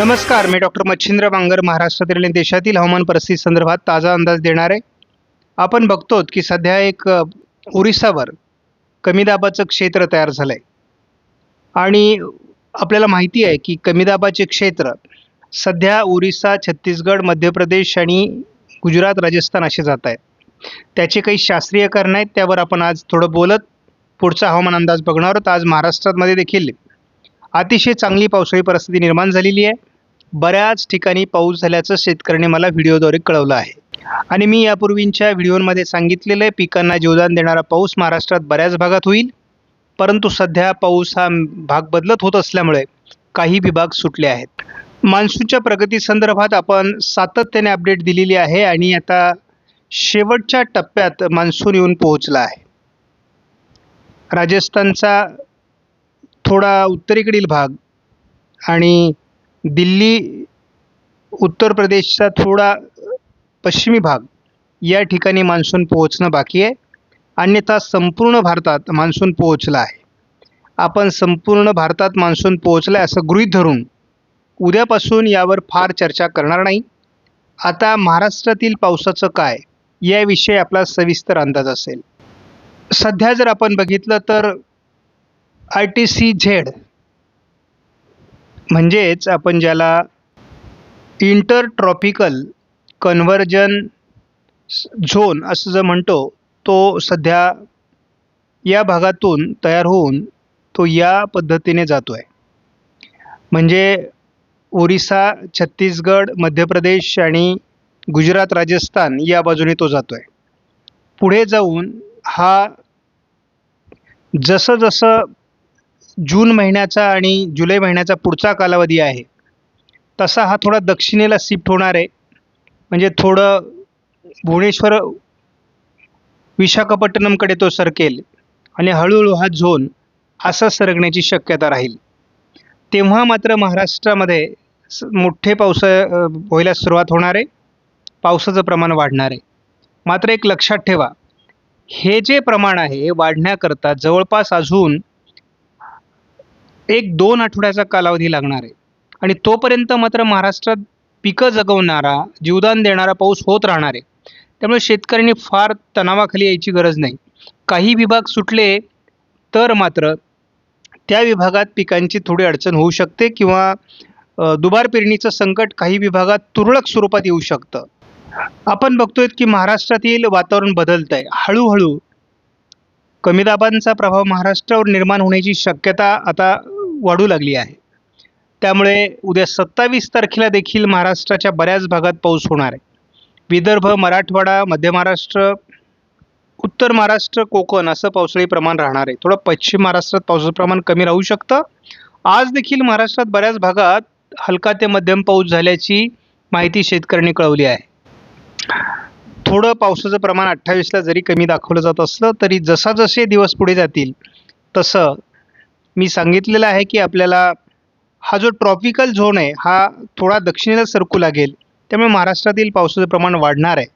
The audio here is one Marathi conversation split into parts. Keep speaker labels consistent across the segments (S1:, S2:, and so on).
S1: नमस्कार मी डॉक्टर मच्छिंद्र बांगर महाराष्ट्रातील आणि देशातील हवामान परिस्थिती संदर्भात ताजा अंदाज देणार. आहे आपण बघतो की सध्या एक ओरिसावर कमी दाबाचं क्षेत्र तयार झालं आहे आणि आपल्याला माहिती आहे की कमी दाबाचे क्षेत्र सध्या ओरिसा छत्तीसगड मध्य प्रदेश आणि गुजरात राजस्थान असे जात आहेत. त्याचे काही शास्त्रीय कारण आहेत त्यावर आपण आज थोडं बोलत पुढचा हवामान अंदाज बघणार आहोत. आज महाराष्ट्रामध्ये देखील अतिशय चांगली पावसाळी परिस्थिती निर्माण झालेली आहे. बऱ्याच ठिकाणी पाऊस झाल्याचं शेतकऱ्याने मला व्हिडिओद्वारे कळवलं आहे. आणि मी यापूर्वींच्या व्हिडिओमध्ये सांगितलेलं आहे पिकांना जीवदान देणारा पाऊस महाराष्ट्रात बऱ्याच भागात होईल. परंतु सध्या पाऊस हा भाग बदलत होत असल्यामुळे काही विभाग सुटले आहेत. मान्सूनच्या प्रगतीसंदर्भात आपण सातत्याने अपडेट दिलेली आहे आणि आता शेवटच्या टप्प्यात मान्सून येऊन पोहोचला आहे. राजस्थानचा थोडा उत्तरेकडील भाग आणि दिल्ली उत्तर प्रदेशचा थोडा पश्चिमी भाग या ठिकाणी मान्सून पोहोचणं बाकी आहे. अन्यथा संपूर्ण भारतात मान्सून पोहोचला आहे. आपण संपूर्ण भारतात मान्सून पोहोचला आहे असं गृहीत धरून उद्यापासून यावर फार चर्चा करणार नाही. आता महाराष्ट्रातील पावसाचं काय याविषयी आपला सविस्तर अंदाज असेल. सध्या जर आपण बघितलं तर आय टी सी झेड म्हणजेच आपण ज्याला इंटरट्रॉपिकल कन्व्हर्जन झोन असं जर म्हणतो तो सध्या या भागातून तयार होऊन तो या पद्धतीने जातो आहे म्हणजे ओरिसा छत्तीसगड मध्य प्रदेश आणि गुजरात राजस्थान या बाजूने तो जातो आहे पुढे जाऊन हा जसं जसं जून महिन्याचा आणि जुलै महिन्याचा पुढचा कालावधी आहे. तसा हा थोडा दक्षिणेला शिफ्ट होणार आहे. म्हणजे थोडं भुवनेश्वर विशाखापट्टणमकडे तो सरकेल आणि हळूहळू हा झोन असा सरकण्याची शक्यता राहील. तेव्हा मात्र महाराष्ट्रामध्ये स- मोठे पावसा व्हायला सुरुवात होणार आहे. पावसाचं प्रमाण वाढणार आहे. मात्र एक लक्षात ठेवा हे जे प्रमाण आहे वाढण्याकरता जवळपास अजून एक दोन आठवड्याचा कालावधी लागणार आहे. आणि तोपर्यंत मात्र महाराष्ट्रात पिकं जगवणारा जीवदान देणारा पाऊस होत राहणार आहे. त्यामुळे शेतकऱ्यांनी फार तणावाखाली यायची गरज नाही. काही विभाग सुटले तर मात्र त्या विभागात पिकांची थोडी अडचण होऊ शकते किंवा दुबार पेरणीचं संकट काही विभागात तुरळक स्वरूपात येऊ शकतं. आपण बघतोय की महाराष्ट्रातील वातावरण बदलत आहे. हळूहळू कमी दाबांचा प्रभाव महाराष्ट्रावर निर्माण होण्याची शक्यता आता वाढू लागली आहे. त्यामुळे उद्या सत्तावीस तारखेला देखील महाराष्ट्राच्या बऱ्याच भागात पाऊस होणार आहे. विदर्भ मराठवाडा मध्य महाराष्ट्र उत्तर महाराष्ट्र कोकण असं पावसाळी प्रमाण राहणार आहे. थोडं पश्चिम महाराष्ट्रात पावसाचं प्रमाण कमी राहू शकतं. आज देखील महाराष्ट्रात बऱ्याच भागात हलका ते मध्यम पाऊस झाल्याची माहिती शेतकऱ्यांनी कळवली आहे. थोडं पावसाचं प्रमाण अठ्ठावीसला जरी कमी दाखवलं जात असलं तरी जसा जसे दिवस पुढे जातील तसं मी सांगितलेलं आहे की आपल्याला हा जो ट्रॉपिकल झोन आहे हा थोडा दक्षिणेला सरकू लागेल. त्यामुळे महाराष्ट्रातील पावसाचं प्रमाण वाढणार आहे.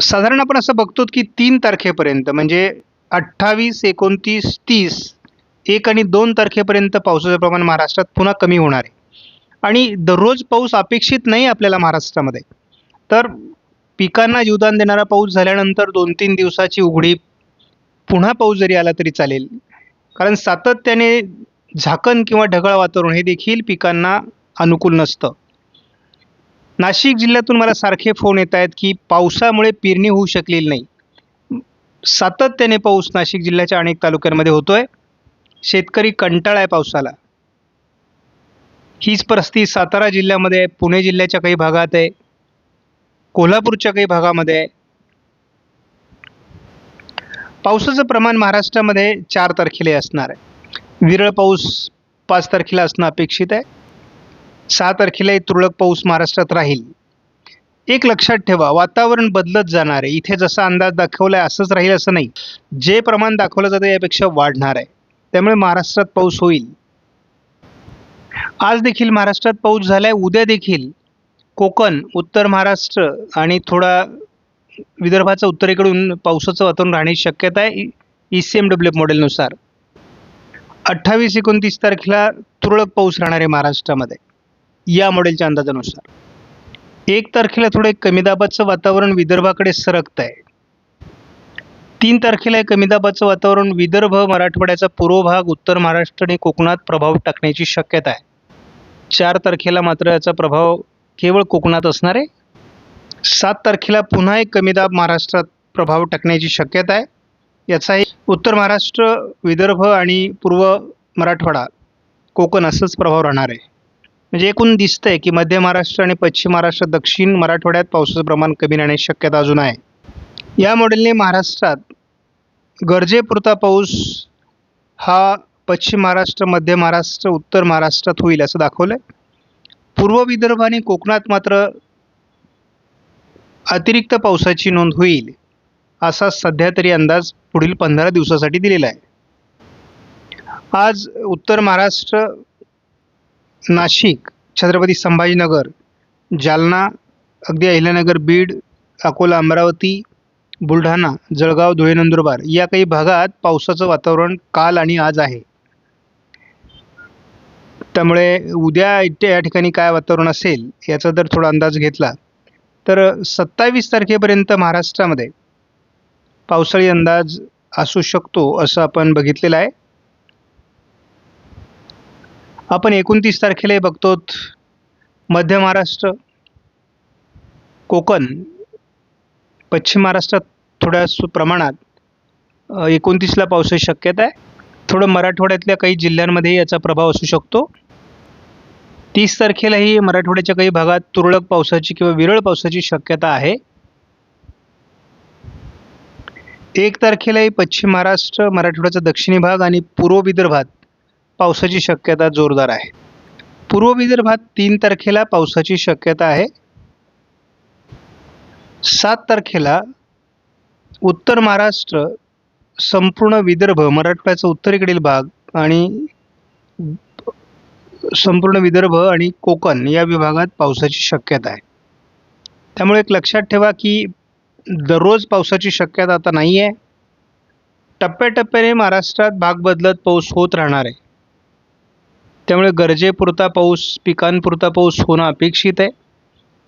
S1: साधारण आपण असं बघतो की तीन तारखेपर्यंत म्हणजे अठ्ठावीस एकोणतीस तीस एक आणि दोन तारखेपर्यंत पावसाचं प्रमाण महाराष्ट्रात पुन्हा कमी होणार आहे. आणि दररोज पाऊस अपेक्षित नाही आपल्याला महाराष्ट्रामध्ये. तर पिकांना जीवदान देणारा पाऊस झाल्यानंतर दोन तीन दिवसाची उघडी पुन्हा पाऊस जरी आला तरी चालेल. कारण सातत्याने झाकण किंवा ढगाळ वातावरण हे देखील पिकांना अनुकूल नसतं. नाशिक जिल्ह्यातून मला सारखे फोन येत आहेत की पावसामुळे पेरणी होऊ शकलेली नाही. सातत्याने पाऊस नाशिक जिल्ह्याच्या अनेक तालुक्यांमध्ये होतो आहे शेतकरी कंटाळा आहे पावसाला. हीच परिस्थिती सातारा जिल्ह्यामध्ये आहे पुणे जिल्ह्याच्या काही भागात आहे कोल्हापूरच्या काही भागामध्ये आहे. पावसाचं प्रमाण महाराष्ट्रामध्ये चार तारखेला असणार आहे. विरळ पाऊस पाच तारखेला असणं अपेक्षित आहे. सहा तारखेलाही तुरळक पाऊस महाराष्ट्रात राहील. एक लक्षात ठेवा वातावरण बदलत जाणार आहे. इथे जसा अंदाज दाखवला आहे असंच राहील असं नाही. जे प्रमाण दाखवलं जातं यापेक्षा वाढणार आहे. त्यामुळे महाराष्ट्रात पाऊस होईल. आज देखील महाराष्ट्रात पाऊस झाला आहे उद्या देखील कोकण उत्तर महाराष्ट्र आणि थोडा विदर्भाचं उत्तरेकडून पावसाचं वातावरण राहण्याची शक्यता आहे. ई सी एम डब्ल्यू या मॉडेलच्या अंदाजानुसार. एक तारखेला थोडं कमीदाबाचं कमी दाबाचं वातावरण विदर्भाकडे सरकत आहे तीन तारखेला हे कमी दाबाचं वातावरण विदर्भ मराठवाड्याचा पूर्व भाग उत्तर महाराष्ट्र आणि कोकणात प्रभाव टाकण्याची शक्यता आहे. चार तारखेला मात्र याचा प्रभाव केवळ कोकणात असणार आहे. सात तारखेला पुन्हा एक कमी दाब महाराष्ट्रात प्रभाव टाकण्याची शक्यता आहे. याचाही उत्तर महाराष्ट्र विदर्भ आणि पूर्व मराठवाडा कोकण असंच प्रभाव राहणार आहे. म्हणजे एकूण दिसतंय की मध्य महाराष्ट्र आणि पश्चिम महाराष्ट्र दक्षिण मराठवाड्यात पावसाचं प्रमाण कमी राहण्याची शक्यता अजून आहे. या मॉडेलने महाराष्ट्रात गरजेपुरता पाऊस हा पश्चिम महाराष्ट्र मध्य महाराष्ट्र उत्तर महाराष्ट्रात होईल असं दाखवलं आहे पूर्व विदर्भ आणि कोकणात मात्र अतिरिक्त पावसाची नोंद होईल असा सध्या तरी अंदाज पुढील पंधरा दिवसासाठी दिलेला आहे. आज उत्तर महाराष्ट्र नाशिक छत्रपती संभाजीनगर जालना अगदी अहिल्यानगर बीड अकोला अमरावती बुलढाणा जळगाव धुळे नंदुरबार या काही भागात पावसाचं वातावरण काल आणि आज आहे. त्यामुळे उद्या इथे या ठिकाणी काय वातावरण असेल याचा जर थोडा अंदाज घेतला तर सत्तावीस तारखेपर्यंत महाराष्ट्रामध्ये पावसाळी अंदाज असू शकतो असं आपण बघितलेलं आहे. आपण एकोणतीस तारखेला बघतो मध्य महाराष्ट्र कोकण पश्चिम महाराष्ट्रात थोड्या सु- प्रमाणात एकोणतीसला पावसाची शक्यता आहे. थोडं मराठवाड्यातल्या काही जिल्ह्यांमध्ये याचा प्रभाव असू शकतो. तीस तारखेलाही मराठवाड्याच्या काही भागात तुरळक पावसाची किंवा विरळ पावसाची शक्यता आहे. एक तारखेलाही पश्चिम महाराष्ट्र मराठवाड्याचा दक्षिणी भाग आणि पूर्व विदर्भात पावसाची शक्यता जोरदार आहे. पूर्व विदर्भात तीन तारखेला पावसाची शक्यता आहे. सात तारखेला उत्तर महाराष्ट्र संपूर्ण विदर्भ मराठवाड्याचा उत्तरेकडील भाग आणि संपूर्ण विदर्भ आणि कोकण या विभागात पावसाची शक्यता आहे. त्यामुळे एक लक्षात ठेवा की दररोज पावसाची शक्यता आता नाही आहे टप्प्याटप्प्याने महाराष्ट्रात भाग बदलत पाऊस होत राहणार आहे. त्यामुळे गरजेपुरता पाऊस पिकांपुरता पाऊस होणं अपेक्षित आहे.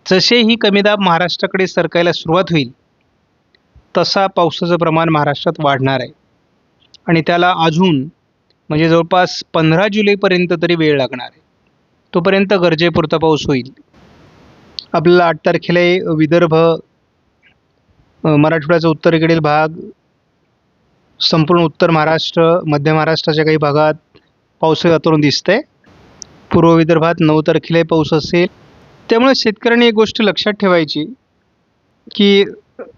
S1: जसे ही कमी दाब महाराष्ट्राकडे सरकायला सुरुवात होईल तसा पावसाचं प्रमाण महाराष्ट्रात वाढणार आहे. आणि त्याला अजून म्हणजे जवळपास पंधरा जुलैपर्यंत तरी वेळ लागणार आहे. तोपर्यंत गरजेपुरता पाऊस होईल. आपल्याला आठ तारखेला विदर्भ मराठवाड्याचा उत्तरेकडील भाग संपूर्ण उत्तर महाराष्ट्र मध्य महाराष्ट्राच्या काही भागात पाऊस वातावरण दिसतंय. पूर्व विदर्भात नऊ तारखेलाही पाऊस असेल. त्यामुळे शेतकऱ्यांनी एक गोष्ट लक्षात ठेवायची की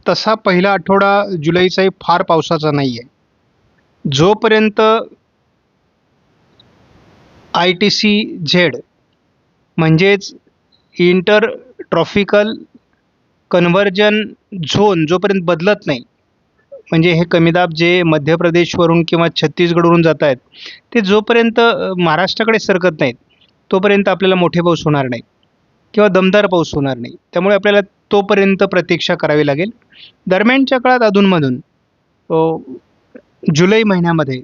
S1: तसा पहिला आठवडा जुलैचाही फार पावसाचा नाही आहे जोपर्यंत आय टी सी झेड म्हणजेच इंटर ट्रॉफिकल कन्व्हर्जन झोन जोपर्यंत बदलत नाही म्हणजे हे कमीदाब जे मध्य प्रदेशवरून किंवा छत्तीसगडवरून जात आहेत ते जोपर्यंत महाराष्ट्राकडे सरकत नाहीत तोपर्यंत आपल्याला मोठे पाऊस होणार नाही किंवा दमदार पाऊस होणार नाही. त्यामुळे आपल्याला तोपर्यंत प्रतीक्षा करावी लागेल. दरम्यानच्या काळात अधूनमधून जुलै महिन्यामध्ये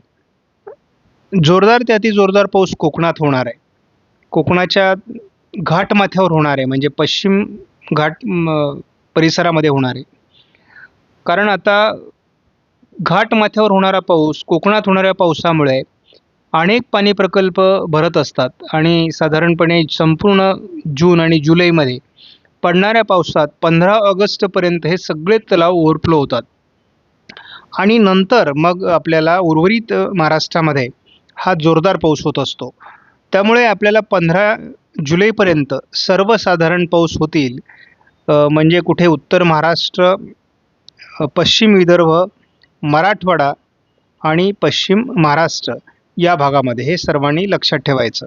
S1: जोरदार ते अति जोरदार पाऊस कोकणात होणार आहे. कोकणाच्या घाटमाथ्यावर होणार आहे म्हणजे पश्चिम घाट परिसरामध्ये होणार आहे. कारण आता घाटमाथ्यावर होणारा पाऊस कोकणात होणाऱ्या पावसामुळे अनेक पाणी प्रकल्प भरत असतात आणि साधारणपणे संपूर्ण जून आणि जुलैमध्ये पडणाऱ्या पावसात पंधरा ऑगस्टपर्यंत हे सगळे तलाव ओव्हरफ्लो होतात. आणि नंतर मग आपल्याला उर्वरित महाराष्ट्रामध्ये हा जोरदार पाऊस होत असतो. त्यामुळे आपल्याला पंधरा जुलैपर्यंत सर्वसाधारण पाऊस होतील. म्हणजे कुठे उत्तर महाराष्ट्र पश्चिम विदर्भ मराठवाडा आणि पश्चिम महाराष्ट्र या भागामध्ये हे सर्वांनी लक्षात ठेवायचं.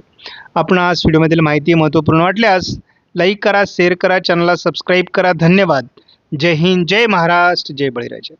S1: आपण आज व्हिडिओमधील माहिती महत्त्वपूर्ण वाटल्यास लाईक करा शेअर करा चॅनलला सबस्क्राईब करा. धन्यवाद. जय हिंद जय महाराष्ट्र जय बळीराजा.